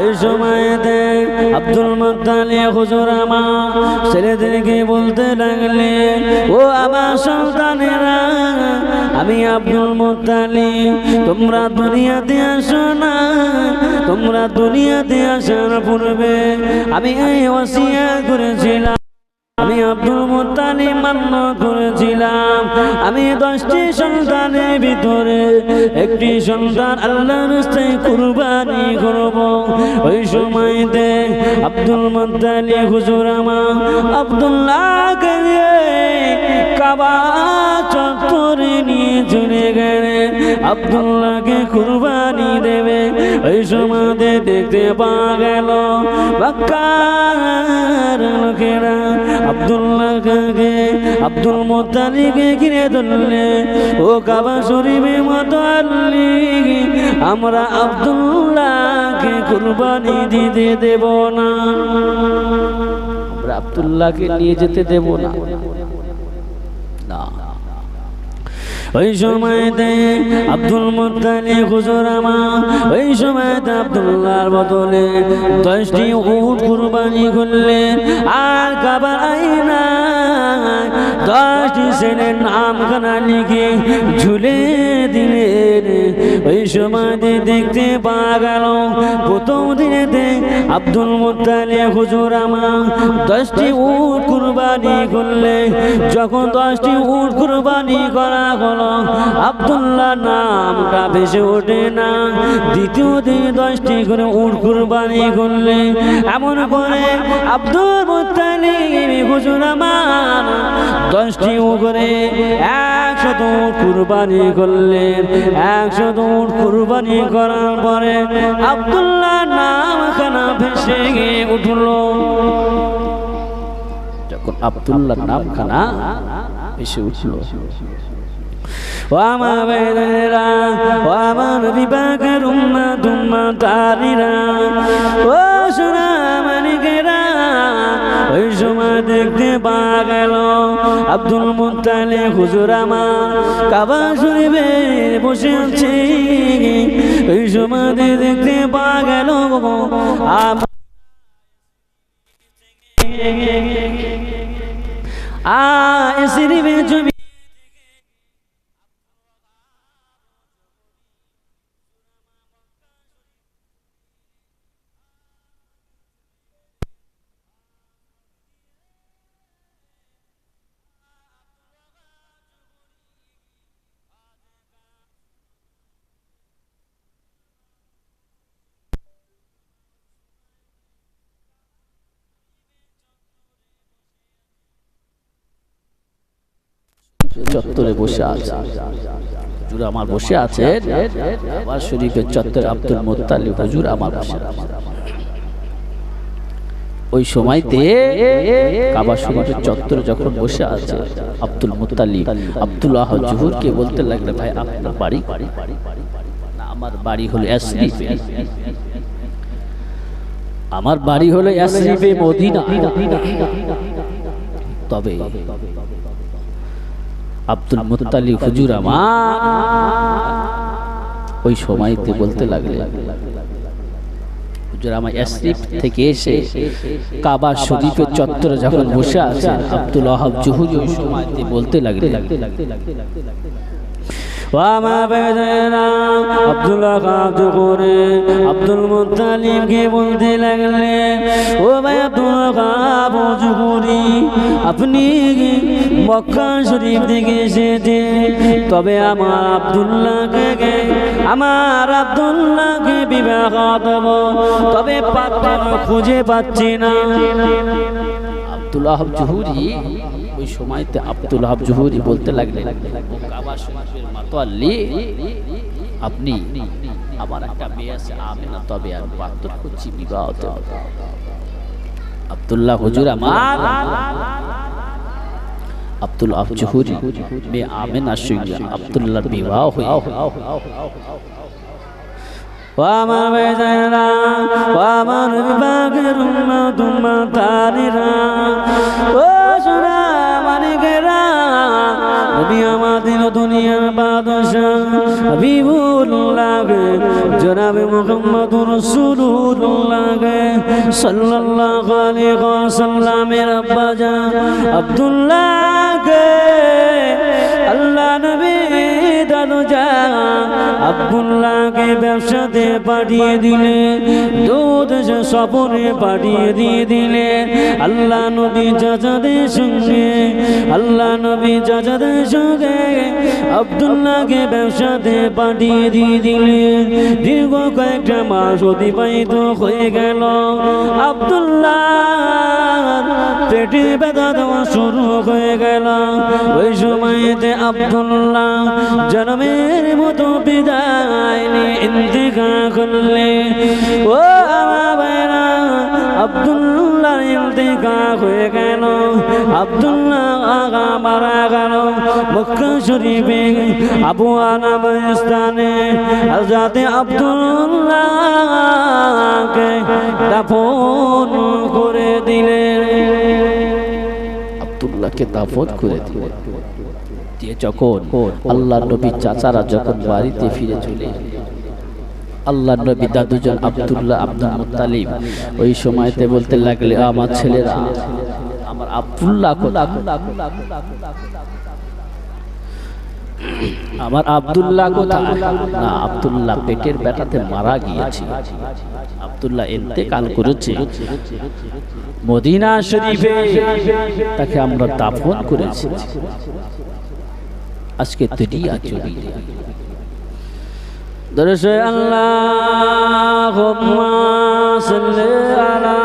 এই সময়তে Abdul Muttalib হুজুর আমার ছেলেদেরকে বলতে লাগলে ও আমার সন্তানেরা, আমি আব্দুল মোতালি তোমরা দুনিয়াতে আসো না, তোমরা দুনিয়াতে আসার পূর্বে আমি এই ওসিয়া করেছিলাম। আমি আব্দুল মোতালি মান্য করেছিলাম। আমি দশটি সন্তানের ভিতরে একটি সন্তান আল্লাহর কুরবানি করব। ওই সময়তে আব্দুল মোতালি হুজুর আমা আব্দুল্লাহ কাবা গেলে আব্দুল্লাহকে কুরবানি দেবে। ওই সময়তে দেখতে পাওয়া গেল বাক্কার লোকেরা আব্দুল্লাহকে, আব্দুল মোত্তালিকে ঘিরে ধরলে, ও কাবা শরীফের মতো আল্লি আমরা আব্দুল্লাহকে কুরবানি দিতে দেব না। আমরা আব্দুল্লাহকে নিয়ে যেতে দেব না। না। ওই সময়তে আব্দুল মুদালি হুজুর ওই সময়তে আব্দুল্লাহর বদলে দশটি উট কুরবানি করলেন। আর কাবার দশটি নাম খানা লিখে ঝুলে দিলেন। ওই সময়তে দেখতে পাওয়া গেল, প্রথম দিনেতে আব্দুল মুত্তালি হুজুর আমার দশটি উট কুরবানি করলে, যখন দশটি উট কুরবানি করা হলো, আব্দুল্লাহ নামটা ভেসে ওঠে না। দ্বিতীয় দিন দশটি করে উট কুরবানি করলে, এমন করে আব্দুল মুত্তালিব হুজুর আমার দশটি করে একশত উট কুরবানি করলেন একশত উট কুরবানি করার পরে আব্দুল্লাহ নামখানা ভেসে গিয়ে উঠল। যখন আব্দুল্লাহ নামখানা ভেসে উঠল দেখতে পাওয়া গেল আব্দুল মুতালে হুজুর আমার কাবা শরীফে বসে আছে। ওই সময় দেখতে পাওয়া গেল। আ শরীফে জমি চত্বরে বসে আছে। হুজুর আমার বসে আছে। আবার শরীফের চত্বরে আব্দুল মোত্তালিব হুজুর আমার বসে। ওই সময়তে কাবা শরীফের চত্বরে যখন বসে আছে আব্দুল মুতালিব আব্দুল্লাহ জহুরকে বলতে লাগলে ভাই আপনার বাড়ি না, আমার বাড়ি হলো ইয়াসরিফে আমার বাড়ি হলো ইয়াসরিফে মদিনা তবে আব্দুল মুত্তালিব হুজুর আমার। ওই সময়তে বলতে লাগলে হুজুর থেকে এসে চত্বরে যখন বসে আব্দুল ওয়াহাব জহুরি ওই সময়তে বলতে লাগলে আব্দুল বলতে ও আপনি মক্কা শরীফ থেকে এসেছে। তবে আমার আব্দুল্লাহকে আমার আব্দুল্লাহকে বিবাহ দেব। তবে খুঁজে পাচ্ছি না। আব্দুল্লাহ জহুরি, ওই সময়তে আব্দুল্লাহ জহুরি বলতে লাগলেন শরীফের মাতোয়াল্লি, আপনি আমার একটা মেয়ে আছে, আমেনা, তবে আর পাত্র খুঁজছি বিবাহ আব্দুল্লাহ হুজুর আমার আব্দুল আহ জহুরি মেয়ে আমেনার সঙ্গে আব্দুল্লাহ বিবাহ হয়ে আমার বেজারা আমার বিভাগের উম্মা হাবিবুল্লাহ জনাবে মোহাম্মদ রসুল্লাহ সাল্লাল্লাহু আলাইহি ওয়াসাল্লামের আব্বা জান আব্দুল্লাহ আল্লাহ নবী দাদু জান আব্দুল্লাহকে ব্যবসাতে পাঠিয়ে দিলে, দুধ সফরে পাঠিয়ে দিয়ে দিলে। আল্লাহ নবী চাচাদের সঙ্গে, আল্লাহ নবী চাচাদের সঙ্গে আব্দুল্লাহকে ব্যবসাতে পাঠিয়ে দিয়ে দিলে। দীর্ঘ কয়েকটা মাস অতিবাহিত হয়ে গেল। আব্দুল্লাহ পেটে ব্যথা দেওয়া শুরু হয়ে গেল। ওই সময়তে আব্দুল্লাহ জন্মের মতো বিদায় নিয়ে ইন্তিকা করলে, ও আব্দুল্লাহ ইন্তিকা হয়ে গেল। আব্দুল্লাহ আগা মারা গেল। মক্কা শরীফে আবু আনাম স্থানে যাতে আব্দুল্লাহকে দাফন করে দিলেন। আব্দুল্লাহকে দাফন করে দিল দিয়ে যখন আল্লাহ নবী চাচারা যখন বাড়িতে ফিরে চলে আল্লাহ নবী দাদুজন আব্দুল্লাহ আব্দুল মুত্তালিব ওই সময়তে বলতে লাগলে আমার ছেলেরা, আমার আব্দুল্লাহ আমার আব্দুল্লাহ না, আব্দুল্লাহ পেটের ব্যথাতে মারা গিয়েছে। আব্দুল্লাহ ইন্তেকাল করেছে। মদিনা শরীফে তাকে আমরা দাফন করেছি। আজকে দুনিয়া চলি আল্লাহ আলা